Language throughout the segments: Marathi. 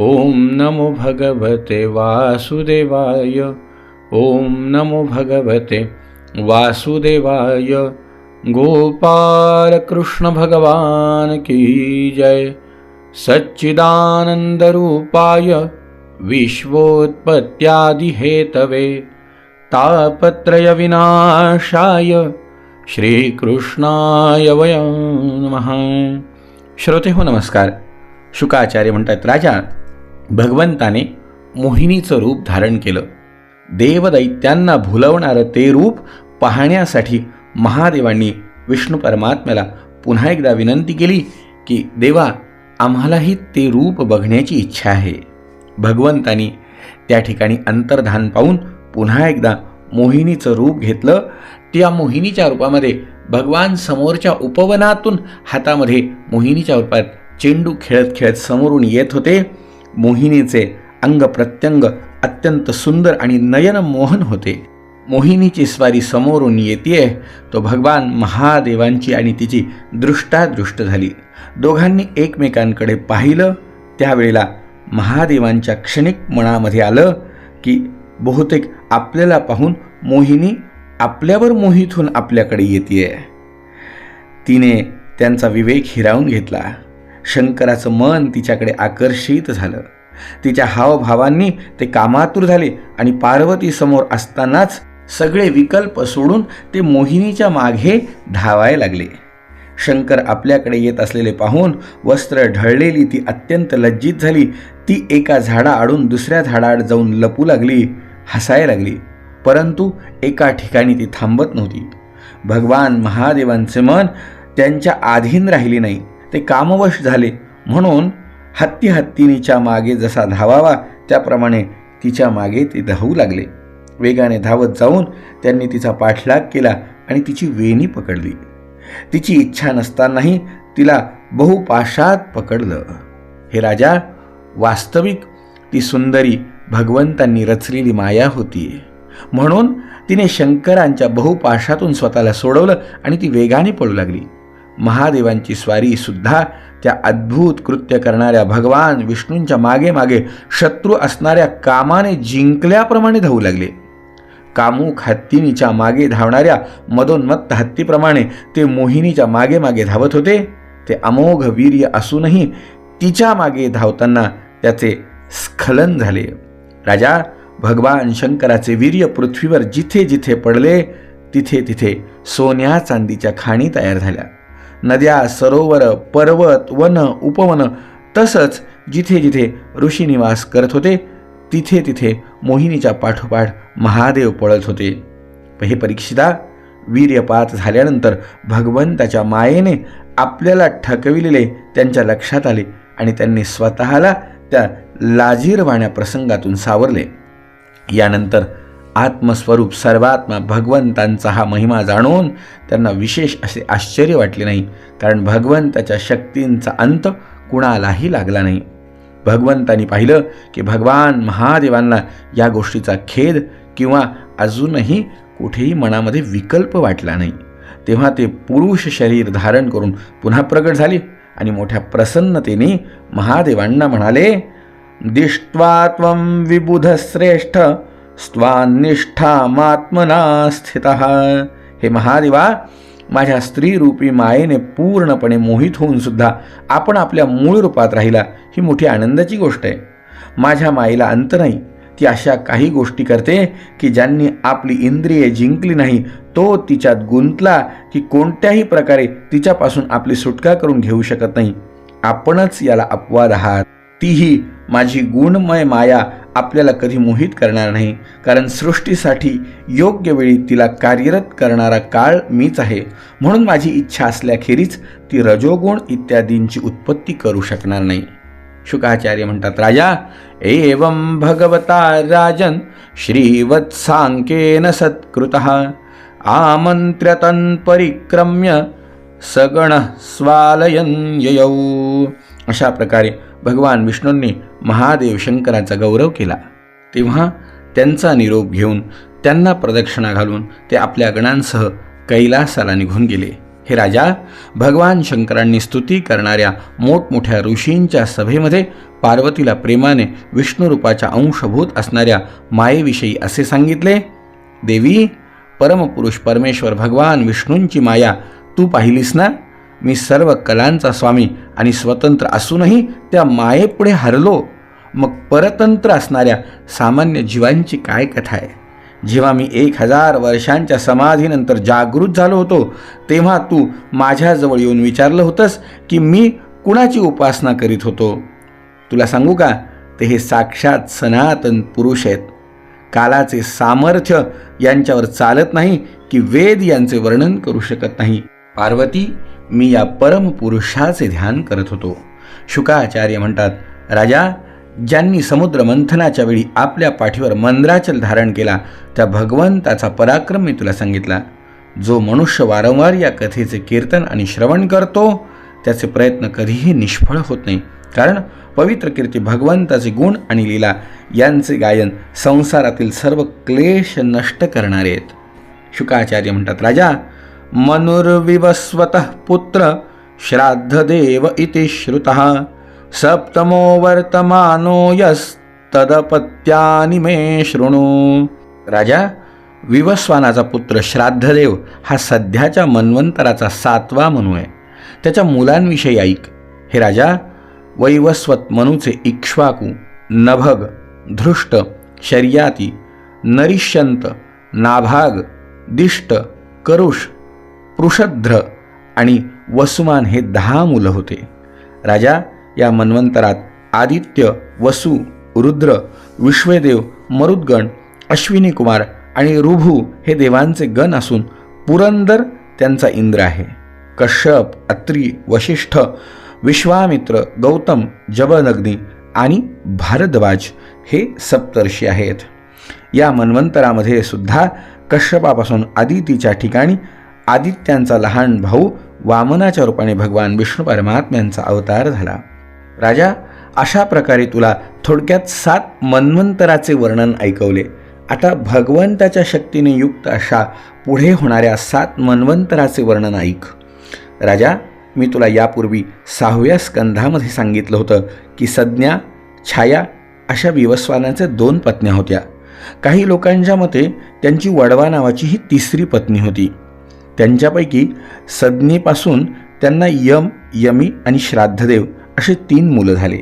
ॐ नमो भगवते वासुदेवाय। ॐ नमो भगवते वासुदेवाय। गोपालकृष्ण भगवान की जय। सच्चिदानन्दरूपाय विश्वोत्पत्त्यादिहेतवे। तापत्रयविनाशाय श्रीकृष्णाय वयं नमः। श्रोते हो नमस्कार। शुकाचार्य म्हणतात राजा भगवंताने मोहिनीचं रूप धारण केलं. देवदैत्यांना भुलवणारं ते रूप पाहण्यासाठी महादेवांनी विष्णू परमात्म्याला पुन्हा एकदा विनंती केली की देवा आम्हालाही ते रूप बघण्याची इच्छा आहे. भगवंतानी त्या ठिकाणी अंतर्धान पाहून पुन्हा एकदा मोहिनीचं रूप घेतलं. त्या मोहिनीच्या रूपामध्ये भगवान समोरच्या उपवनातून हातामध्ये मोहिनीच्या रूपात चेंडू खेळत खेळत समोरून येत होते. मोहिनीचे अंग प्रत्यंग अत्यंत सुंदर आणि नयनमोहन होते. मोहिनीची स्वारी समोरून येते तो भगवान महादेवांची आणि तिची दृष्टादृष्ट झाली. दोघांनी एकमेकांकडे पाहिलं त्यावेळेला महादेवांच्या क्षणिक मनामध्ये आलं की बहुतेक आपल्याला पाहून मोहिनी आपल्यावर मोहित होऊन आपल्याकडे येते तिने त्यांचा विवेक हिरावून घेतला. शंकराचं मन तिच्याकडे आकर्षित झालं. तिच्या हावभावांनी ते कामातूर झाले आणि पार्वती समोर असतानाच सगळे विकल्प सोडून ते मोहिनीच्या मागे धावायला लागले. शंकर आपल्याकडे येत असलेले पाहून वस्त्र ढळलेली ती अत्यंत लज्जित झाली. ती एका झाडाआडून दुसऱ्या झाडाआड जाऊन लपू लागली हसायला लागली. परंतु एका ठिकाणी ती थांबत नव्हती. भगवान महादेवांचे मन त्यांच्या आधीन राहिले नाही. ते कामवश झाले. म्हणून हत्ती हत्तीनीच्या मागे जसा धावावा त्याप्रमाणे तिच्यामागे ते धावू लागले. वेगाने धावत जाऊन त्यांनी तिचा पाठलाग केला आणि तिची वेणी पकडली. तिची इच्छा नसतानाही तिला बहुपाशात पकडलं. हे राजा वास्तविक ती सुंदरी भगवंतांनी रचलेली माया होती. म्हणून तिने शंकरांच्या बहुपाशातून स्वतःला सोडवलं आणि ती वेगाने पळू लागली. महादेवांची स्वारी सुद्धा त्या अद्भुत कृत्य करणाऱ्या भगवान विष्णूंच्या मागे मागे शत्रू असणाऱ्या कामाने जिंकल्याप्रमाणे धावू लागले. कामुक हत्तीनीच्या मागे धावणाऱ्या मदोन्मत्त हत्तीप्रमाणे ते मोहिनीच्या मागे मागे धावत होते. ते अमोघ वीर्य असूनही तिच्यामागे धावताना त्याचे स्खलन झाले. राजा भगवान शंकराचे वीर्य पृथ्वीवर जिथे जिथे पडले तिथे तिथे सोन्या चांदीच्या खाणी तयार झाल्या. नद्या सरोवर पर्वत वन उपवन तसंच जिथे जिथे ऋषी निवास करत होते तिथे तिथे मोहिनीच्या पाठोपाठ महादेव पळत होते. हे परीक्षिता वीर्यपात झाल्यानंतर भगवंताच्या मायेने आपल्याला ठकविलेले त्यांच्या लक्षात आले आणि त्यांनी स्वतःला त्या लाजीरवाण्या प्रसंगातून सावरले. यानंतर आत्मस्वरूप सर्वात्मा भगवंतांचा हा महिमा जाणून त्यांना विशेष असे आश्चर्य वाटले नाही. कारण भगवंताच्या शक्तींचा अंत कुणालाही लागला नाही. भगवंतांनी पाहिलं की भगवान महादेवांना या गोष्टीचा खेद किंवा अजूनही कुठेही मनामध्ये विकल्प वाटला नाही. तेव्हा ते पुरुष शरीर धारण करून पुन्हा प्रगट झाले आणि मोठ्या प्रसन्नतेने महादेवांना म्हणाले दिष्ट्वा त्वं विबुधश्रेष्ठ स्वानिष्ठामात्मना स्थित। हे महादेवा माझ्या स्त्रीरूपी मायेने पूर्णपणे मोहित होऊन सुद्धा आपण आपल्या मूळ रूपात राहिला ही मोठी आनंदाची गोष्ट आहे. माझ्या मायेला अंत नाही ती अशा काही गोष्टी करते की ज्यांनी आपली इंद्रिये जिंकली नाही तो तिच्यात गुंतला की कोणत्याही प्रकारे तिच्यापासून आपली सुटका करून घेऊ शकत नाही. आपणच याला अपवाद आहात. तीही माझी गुणमय माया आपल्याला कधी मोहित करणार नाही. कारण सृष्टीसाठी योग्य वेळी तिला कार्यरत करणारा काळ मीच आहे. म्हणून माझी इच्छा असल्याखेरीज ती रजोगुण इत्यादींची उत्पत्ती करू शकणार नाही. शुकाचार्य म्हणतात राजा एवं भगवता राजन श्रीवत्सांकेन सत्कृत आमंत्र्यतन परिक्रम्य सगण स्वालयन ययौ. अशा प्रकारे भगवान विष्णूंनी महादेव शंकराचा गौरव केला. तेव्हा त्यांचा निरोप घेऊन त्यांना प्रदक्षिणा घालून ते आपल्या गणांसह कैलासाला निघून गेले. हे राजा भगवान शंकरांनी स्तुती करणाऱ्या मोठमोठ्या ऋषींच्या सभेमध्ये पार्वतीला प्रेमाने विष्णुरूपाच्या अंशभूत असणाऱ्या मायेविषयी असे सांगितले देवी परमपुरुष परमेश्वर भगवान विष्णूंची माया तू पाहिलीस ना? मी सर्व कलांचा स्वामी आणि स्वतंत्र असूनही त्या मायेपुढे हरलो. मग परतंत्र असणाऱ्या सामान्य जीवांची काय कथा आहे? जेव्हा मी एक हजार वर्षांच्या समाधीनंतर जागृत झालो होतो तेव्हा तू माझ्याजवळ येऊन विचारलं होतंस की मी कुणाची उपासना करीत होतो? तुला सांगू का? ते हे साक्षात सनातन पुरुष आहेत. कालाचे सामर्थ्य यांच्यावर चालत नाही की वेद यांचे वर्णन करू शकत नाही. पार्वती मी या परमपुरुषाचे ध्यान करत होतो. शुकाचार्य म्हणतात राजा ज्यांनी समुद्र मंथनाच्या वेळी आपल्या पाठीवर मंद्राचल धारण केला त्या भगवंताचा पराक्रम मी तुला सांगितला. जो मनुष्य वारंवार या कथेचे कीर्तन आणि श्रवण करतो त्याचे प्रयत्न कधीही निष्फळ होत नाही. कारण पवित्र कीर्ती भगवंताचे गुण आणि लीला यांचे गायन संसारातील सर्व क्लेश नष्ट करणारे आहेत. शुकाचार्य म्हणतात राजा मनुर्विवस्वतः पुत्र श्राद्धदेव इति श्रुतः। सप्तमो वर्तमानो यस्तदपत्यानि मे शृणू। राजा विवस्वानाचा पुत्र श्राद्धदेव हा सध्याच्या मन्वंतराचा सातवा मनू आहे. त्याच्या मुलांविषयी ऐक. हे राजा वैवस्वत मनूचे इक्ष्वाकू नभग धृष्ट शर्याती नरिष्यंत नाभाग दिष्ट करुष पृषध्र आणि वसुमान हे दहा मुलं होते. राजा या मन्वंतरात आदित्य वसु रुद्र विश्वेदेव मरुद्गण अश्विनी कुमार आणि रुभू हे देवांचे गण असून पुरंदर त्यांचा इंद्र आहे. कश्यप अत्री वशिष्ठ विश्वामित्र गौतम जबनग्नी आणि भारद्वाज हे सप्तर्षी आहेत. या मन्वंतरामध्ये सुद्धा कश्यपापासून आदितीच्या ठिकाणी आदित्यांचा लहान भाऊ वामनाच्या रूपाने भगवान विष्णू परमात्म्यांचा अवतार झाला. राजा अशा प्रकारे तुला थोडक्यात सात मन्वंतराचे वर्णन ऐकवले. आता भगवंताच्या शक्तीने युक्त अशा पुढे होणाऱ्या सात मन्वंतराचे वर्णन ऐक. राजा मी तुला यापूर्वी सहाव्या स्कंधामध्ये सांगितलं होतं की संज्ञा छाया अशा विवस्वानाच्या दोन पत्न्या होत्या. काही लोकांच्या मते त्यांची वडवा नावाची ही तिसरी पत्नी होती. त्यांच्यापैकी सज्ञेपासून त्यांना यम यमी आणि श्राद्धदेव असे तीन मुलं झाले.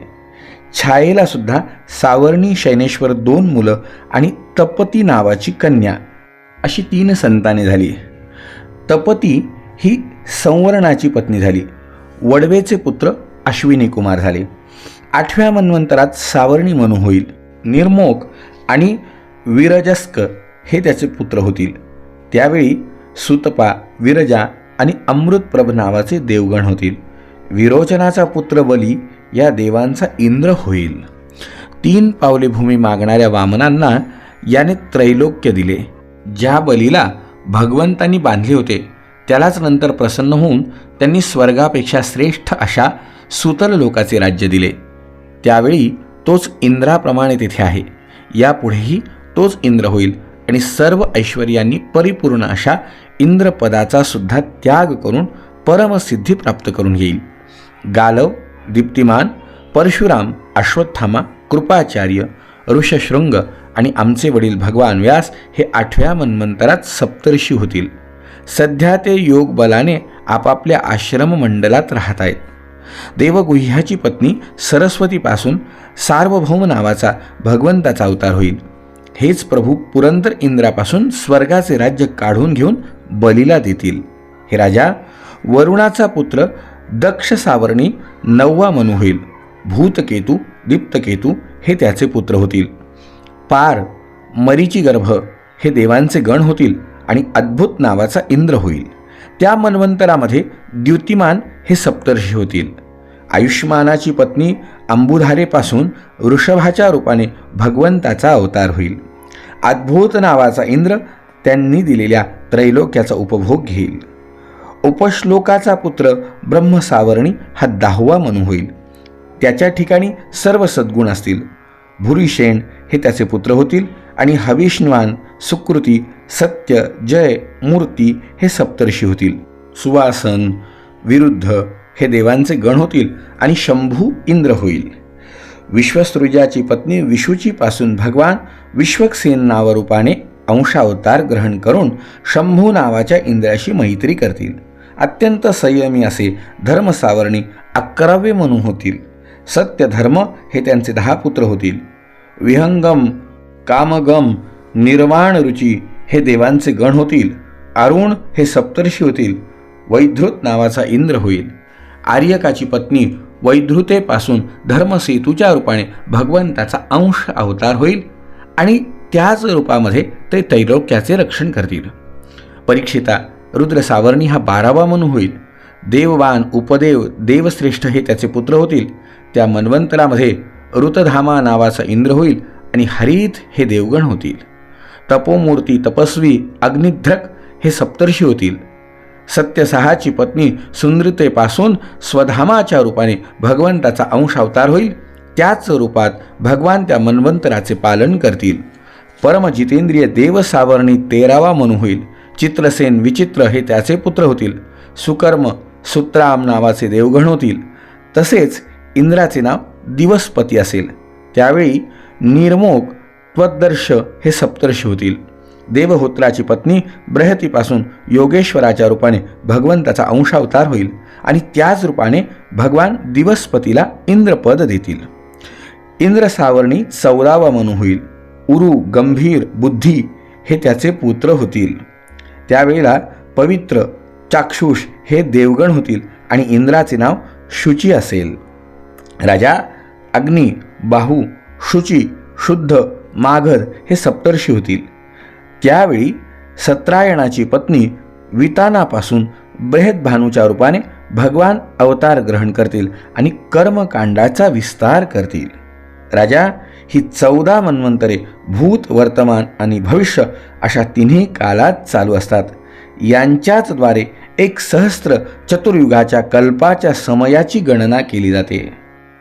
छायेला सुद्धा सावर्णी शैनेश्वर दोन मुलं आणि तपती नावाची कन्या अशी तीन संताने झाली. तपती ही संवरणाची पत्नी झाली. वडवेचे पुत्र अश्विनी कुमार झाले. आठव्या मन्वंतरात सावर्णी मनू होईल निर्मोक आणि विरजस्क हे त्याचे पुत्र होतील. त्यावेळी सुतपा विरजा आणि अमृतप्रभ नावाचे देवगण होतील. विरोचनाचा पुत्र बली या देवांचा इंद्र होईल. तीन पावले भूमी मागणाऱ्या वामनांना याने त्रैलोक्य दिले. ज्या बलीला भगवंतांनी बांधले होते त्यालाच नंतर प्रसन्न होऊन त्यांनी स्वर्गापेक्षा श्रेष्ठ अशा सुतल लोकाचे राज्य दिले. त्यावेळी तोच इंद्राप्रमाणे तेथे आहे. यापुढेही तोच इंद्र होईल आणि सर्व ऐश्वर्यांनी परिपूर्ण अशा इंद्रपदाचा सुद्धा त्याग करून परमसिद्धी प्राप्त करून घेईल. गालव दीप्तिमान परशुराम अश्वत्थामा कृपाचार्य ऋषशृंग आणि आमचे वडील भगवान व्यास हे आठव्या मन्वंतरात सप्तर्षी होतील. सध्या ते योग बलाने आपापल्या आश्रम मंडलात राहत आहेत. देवगुह्याची पत्नी सरस्वतीपासून सार्वभौम नावाचा भगवंताचा अवतार होईल. हेच प्रभू पुरंदर इंद्रापासून स्वर्गाचे राज्य काढून घेऊन बलीला देतील. हे राजा वरुणाचा पुत्र दक्ष सावर्णी नववा मनू होईल. भूतकेतू दीप्तकेतू हे त्याचे पुत्र होतील. पार मरीची गर्भ हे देवांचे गण होतील आणि अद्भुत नावाचा इंद्र होईल. त्या मन्वंतरामध्ये द्युतिमान हे सप्तर्षी होतील. आयुष्मानाची पत्नी अंबुधारेपासून वृषभाच्या रूपाने भगवंताचा अवतार होईल. अद्भुत नावाचा इंद्र त्यांनी दिलेल्या त्रैलोक्याचा उपभोग घेईल. उपश्लोकाचा पुत्र ब्रह्मसावरणी हा दाहुवा म्हणून होईल. त्याच्या ठिकाणी सर्व सद्गुण असतील. भुरीशेण हे त्याचे पुत्र होतील आणि हविष्णवान सुकृती सत्य जय मूर्ती हे सप्तर्षी होतील. सुवासन विरुद्ध हे देवांचे गण होतील आणि शंभू इंद्र होईल. विश्वसृजाची पत्नी विशुची पासून भगवान विश्वक्सेन नावरूपाने अंशावतार ग्रहण करून शंभू नावाच्या इंद्राशी मैत्री करतील. अत्यंत संयमी असे धर्मसावरणी अकरावे म्हणून होतील. सत्य धर्म हे त्यांचे दहा पुत्र होतील. विहंगम कामगम निर्वाण रुची हे देवांचे गण होतील. अरुण हे सप्तर्षी होतील. वैधृत नावाचा इंद्र होईल. आर्यकाची पत्नी वैधृतेपासून धर्मसेतूच्या रूपाने भगवंताचा अंश अवतार होईल आणि त्याच रूपामध्ये ते त्रैलोक्याचे रक्षण करतील. परीक्षिता रुद्र सावर्णी हा बारावा म्हणून होईल. देववान उपदेव देवश्रेष्ठ हे त्याचे पुत्र होतील. त्या मन्वंतरामध्ये ऋतधामा नावाचा इंद्र होईल आणि हरित हे देवगण होतील. तपोमूर्ती तपस्वी अग्निध्रक हे सप्तर्षी होतील. सत्यसहाची पत्नी सुंदरतेपासून स्वधामाच्या रूपाने भगवंताचा अंश अवतार होईल. त्याच रूपात भगवान त्या मन्वंतराचे पालन करतील. परमजितेंद्रिय देवसावरणी तेरावा मनू होईल. चित्रसेन विचित्र हे त्याचे पुत्र होतील. सुकर्म सुत्राम नावाचे देवगण होतील. तसेच इंद्राचे नाव दिवसपती असेल. त्यावेळी निर्मोक त्वदर्श हे सप्तर्षी होतील. देवहोत्राची पत्नी बृहतीपासून योगेश्वराच्या रूपाने भगवंताचा अंशावतार होईल आणि त्याच रूपाने भगवान दिवसपतीला इंद्रपद देतील. इंद्र सावरणी चौदावा मनू होईल. उरु गंभीर बुद्धी हे त्याचे पुत्र होतील. त्यावेळेला पवित्र चाक्षुष हे देवगण होतील आणि इंद्राचे नाव शुची असेल. राजा अग्नी बाहू शुची शुद्ध माघर हे सप्तर्षी होतील. त्यावेळी सत्रायणाची पत्नी वितानापासून बृहद भानूच्या रूपाने भगवान अवतार ग्रहण करतील आणि कर्मकांडाचा विस्तार करतील. राजा ही चौदा मन्वंतरे भूत वर्तमान आणि भविष्य अशा तिन्ही कालात चालू असतात. यांच्याचद्वारे एक सहस्त्र चतुर्युगाच्या कल्पाच्या समयाची गणना केली जाते.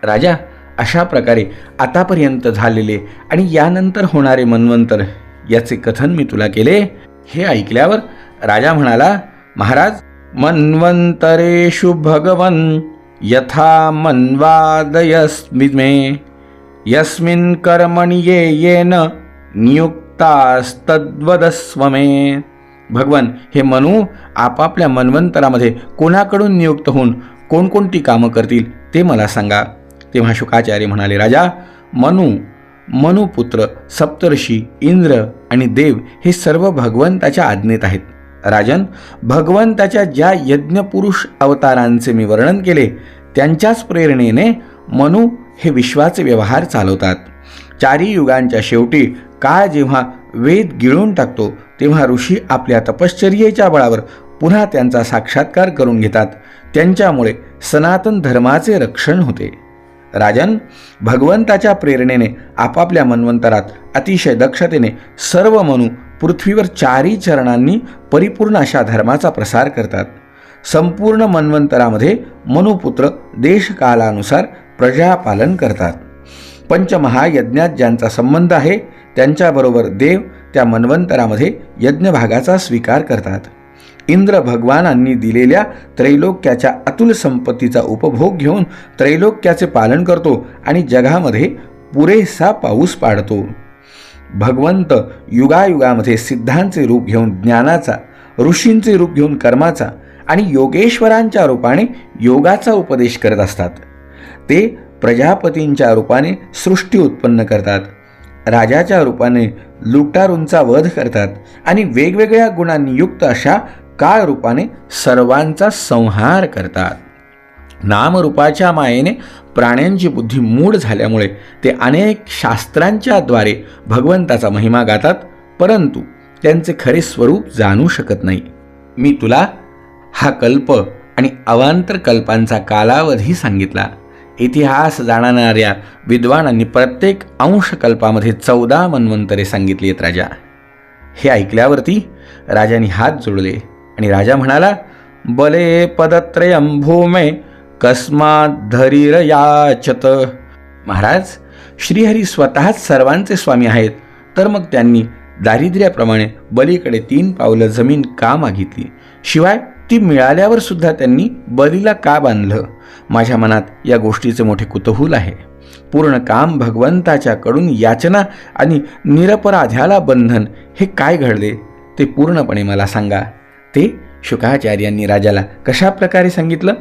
राजा अशा प्रकारे आतापर्यंत झालेले आणि यानंतर होणारे मन्वंतर याचे कथन मी तुला केले. हे ऐकल्यावर राजा म्हणाला महाराज मन्वंतरेषु भगवन यथा मन्वादयस्मि यस्मिन् कर्मणि ये येन नियुक्तास्तद्वदस्व मे। भगवान हे मनू आपापल्या मन्वंतरामध्ये कोणाकडून नियुक्त होऊन कोणकोणती कामं करतील ते मला सांगा. तेव्हा शुकाचार्य म्हणाले राजा मनू मनुपुत्र सप्तर्षी इंद्र आणि देव हे सर्व भगवंताच्या आज्ञेत आहेत. राजन भगवंताच्या ज्या यज्ञपुरुष अवतारांचे मी वर्णन केले त्यांच्याच प्रेरणेने मनु हे विश्वाचे व्यवहार चालवतात. चारी युगांच्या शेवटी काळ जेव्हा वेद गिळून टाकतो तेव्हा ऋषी आपल्या तपश्चर्येच्या बळावर पुन्हा त्यांचा साक्षात्कार करून घेतात. त्यांच्यामुळे सनातन धर्माचे रक्षण होते. राजन भगवंताच्या प्रेरणेने आपापल्या मन्वंतरात अतिशय दक्षतेने सर्व मनू पृथ्वीवर चारी चरणांनी परिपूर्ण अशा धर्माचा प्रसार करतात. संपूर्ण मन्वंतरामध्ये मनुपुत्र देशकालानुसार प्रजापालन करतात. पंचमहायज्ञात ज्यांचा संबंध आहे त्यांच्याबरोबर देव त्या मन्वंतरामध्ये यज्ञभागाचा स्वीकार करतात. इंद्र भगवानांनी दिलेल्या त्रैलोक्याच्या अतुल संपत्तीचा उपभोग घेऊन त्रैलोक्याचे पालन करतो आणि जगामध्ये पुरेसा पाऊस पाडतो. भगवंत युगायुगामध्ये सिद्धांचे रूप घेऊन ज्ञानाचा ऋषींचे रूप घेऊन कर्माचा आणि योगेश्वरांच्या रूपाने योगाचा उपदेश करत असतात. ते प्रजापतींच्या रूपाने सृष्टी उत्पन्न करतात. राजाच्या रूपाने लुटारूंचा वध करतात आणि वेगवेगळ्या गुणांनी युक्त अशा काळ रूपाने सर्वांचा संहार करतात. नामरूपाच्या मायेने प्राण्यांची बुद्धी मूढ झाल्यामुळे ते अनेक शास्त्रांच्याद्वारे भगवंताचा महिमा गातात परंतु त्यांचे खरे स्वरूप जाणू शकत नाही. मी तुला हा कल्प आणि अवांतर कल्पांचा कालावधी सांगितला. इतिहास जाणणाऱ्या विद्वानांनी प्रत्येक अंशकल्पामध्ये चौदा मन्वंतरे सांगितली आहेत राजा. हे ऐकल्यावरती राजाने हात जोडले. आणि राजा म्हणाला बले पदत्रयं भूमे कस्मात धरीर याचत महाराज श्रीहरी स्वतःच सर्वांचे स्वामी आहेत. तर मग त्यांनी दारिद्र्याप्रमाणे बलीकडे तीन पावलं जमीन का मागितली? शिवाय ती मिळाल्यावर सुद्धा त्यांनी बलीला का बांधलं? माझ्या मनात या गोष्टीचे मोठे कुतूहल आहे. पूर्ण काम भगवंताच्याकडून याचना आणि निरपराध्याला बंधन हे काय घडले? ते पूर्णपणे मला सांगा. ते शुकाचार्यांनी राजाला कशा प्रकारे सांगितलं?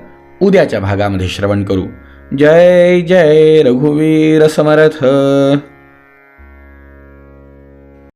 उद्याच्या भागामध्ये श्रवण करू. जय जय रघुवीर समर्थ.